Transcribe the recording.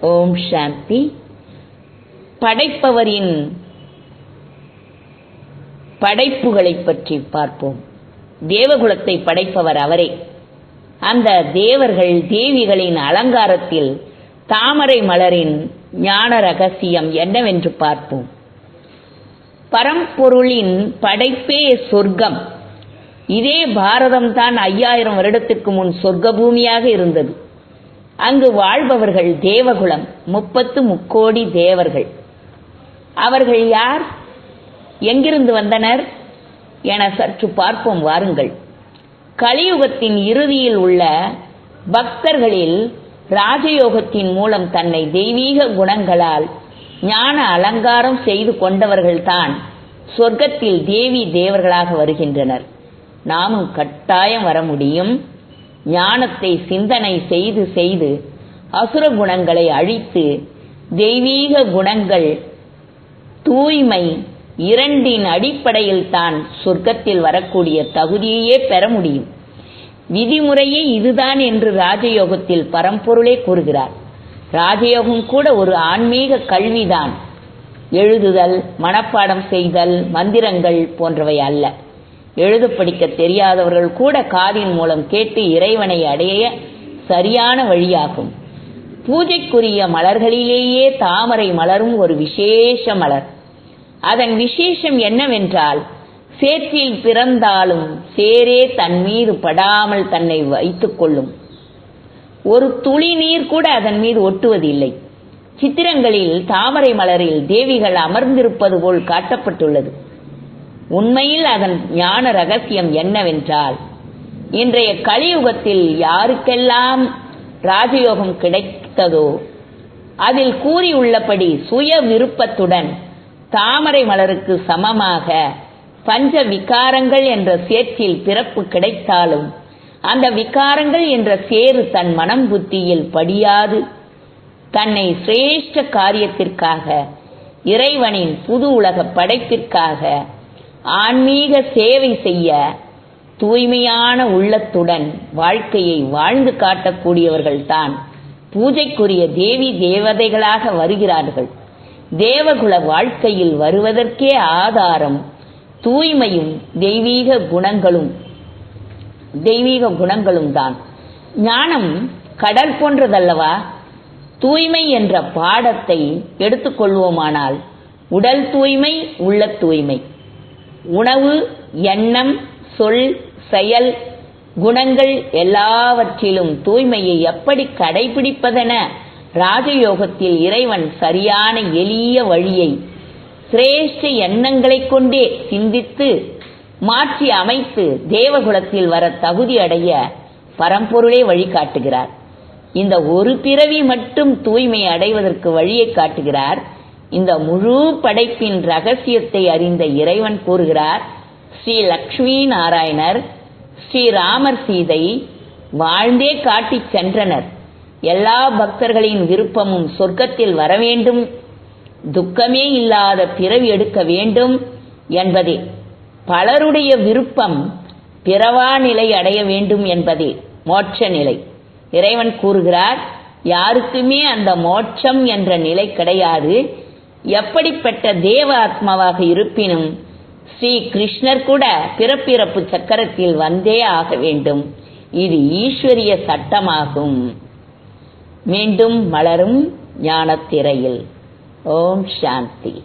ஓம் சாந்தி. படைப்பவரின் படைப்புகளைப் பற்றி பார்ப்போம். தேவகுலத்தை படைப்பவர் அவரே. அந்த தேவர்கள் தேவிகளின் அலங்காரத்தில் தாமரை மலரின் ஞான ரகசியம் என்னவென்று பார்ப்போம். பரம்பொருளின் படைப்பே சொர்க்கம். இதே பாரதம்தான் ஐயாயிரம் வருடத்துக்கு முன் சொர்க்க பூமியாக இருந்தது. அங்கு வாழ்பவர்கள் தேவகுலம் முப்பத்து முக்கோடி தேவர்கள். அவர்கள் யார்? எங்கிருந்து வந்தனர்? என சற்று பார்ப்போம் வாருங்கள். கலியுகத்தின் இறுதியில் உள்ள பக்தர்களில் ராஜயோகத்தின் மூலம் தன்னை தெய்வீக குணங்களால் ஞான அலங்காரம் செய்து கொண்டவர்கள்தான் சொர்க்கத்தில் தேவி தேவர்களாக வருகின்றனர். நாமும் கட்டாயம் வர முடியும். ஞானத்தை சிந்தனை செய்து செய்து அசுர குணங்களை அழித்து தெய்வீக குணங்கள் தூய்மை இரண்டின் அடிப்படையில் தான் சொர்க்கத்தில் வரக்கூடிய தகுதியையே பெற முடியும். விதிமுறையே இதுதான் என்று ராஜயோகத்தில் பரம்பொருளே கூறுகிறார். ராஜயோகம் கூட ஒரு ஆன்மீக கல்விதான். எழுதுதல் மனப்பாடம் செய்தல் மந்திரங்கள் போன்றவை அல்ல. எழுத படிக்க தெரியாதவர்கள் கூட காதின் மூலம் கேட்டு இறைவனை அடைய சரியான வழியாகும். பூஜைக்குரிய மலர்களிலேயே தாமரை மலரும் ஒரு விசேஷ மலர். அதன் விசேஷம் என்னவென்றால் சேற்றில் பிறந்தாலும் சேரே தன் மீது படாமல் தன்னை வைத்துக் கொள்ளும். ஒரு துளி நீர் கூட அதன் மீது ஒட்டுவதில்லை. சித்திரங்களில் தாமரை மலரில் தேவிகள் அமர்ந்திருப்பது போல் காட்டப்பட்டுள்ளது. உண்மையில் அதன் ஞான ரகசியம் என்னவென்றால் இன்றைய கலியுகத்தில் யாருக்கெல்லாம் ராஜயோகம் கிடைத்ததோ அதில் கூறியுள்ளபடி சுய விருப்பத்துடன் தாமரை மலருக்கு சமமாக பஞ்ச விகாரங்கள் என்ற சேற்றில் பிறப்பு கிடைத்தாலும் அந்த விகாரங்கள் என்ற சேறு தன் மனம் புத்தியில் படியாது. தன்னை சிரேஷ்ட காரியத்திற்காக இறைவனின் புது உலக படைப்பிற்காக ஆன்மீக சேவை செய்ய தூய்மையான உள்ளத்துடன் வாழ்க்கையை வாழ்ந்து காட்டக்கூடியவர்கள்தான் பூஜைக்குரிய தேவி தேவதைகளாக வருகிறார்கள். தேவகுல வாழ்க்கையில் வருவதற்கே ஆதாரம் தூய்மையும் தெய்வீக குணங்களும் தெய்வீக குணங்களும் தான். ஞானம் கடல் போன்றதல்லவா? தூய்மை என்ற பாடத்தை எடுத்துக்கொள்வோமானால் உடல் தூய்மை உள்ள தூய்மை. உணவு எண்ணம் சொல் செயல் குணங்கள் எல்லாவற்றிலும் தூய்மையை எப்படி கடைபிடிப்பதென ராஜயோகத்தில் இறைவன் சரியான எளிய வழியை சிரேஷ்ட எண்ணங்களைக் கொண்டே சிந்தித்து மாற்றி அமைத்து தேவகுலத்தில் வர தகுதி அடைய பரம்பொருளே வழிகாட்டுகிறார். இந்த ஒரு பிறவி மட்டும் தூய்மை அடைவதற்கு வழியை காட்டுகிறார். இந்த முழு படைப்பின் ரகசியத்தை அறிந்த இறைவன் கூறுகிறார் ஸ்ரீ லக்ஷ்மி நாராயணர் ஸ்ரீ ராமர் சீதை வாழ்ந்தே காட்டிச் சென்றனர். எல்லா பக்தர்களின் விருப்பமும் சொர்க்கத்தில் வர வேண்டும். துக்கமே இல்லாத பிறவி எடுக்க வேண்டும் என்பதே. பலருடைய விருப்பம் பிறவா நிலை அடைய வேண்டும் என்பதே. மோட்ச நிலை. இறைவன் கூறுகிறார் யாருக்குமே அந்த மோட்சம் என்ற நிலை கிடையாது. எப்படிப்பட்ட தேவ ஆத்மாவாக இருப்பினும் ஸ்ரீ கிருஷ்ணர் கூட பிறப்பிறப்பு சக்கரத்தில் வந்தே ஆக வேண்டும். இது ஈஸ்வரிய சட்டமாகும். மீண்டும் மலரும் ஞானத்திரையில். ஓம் சாந்தி.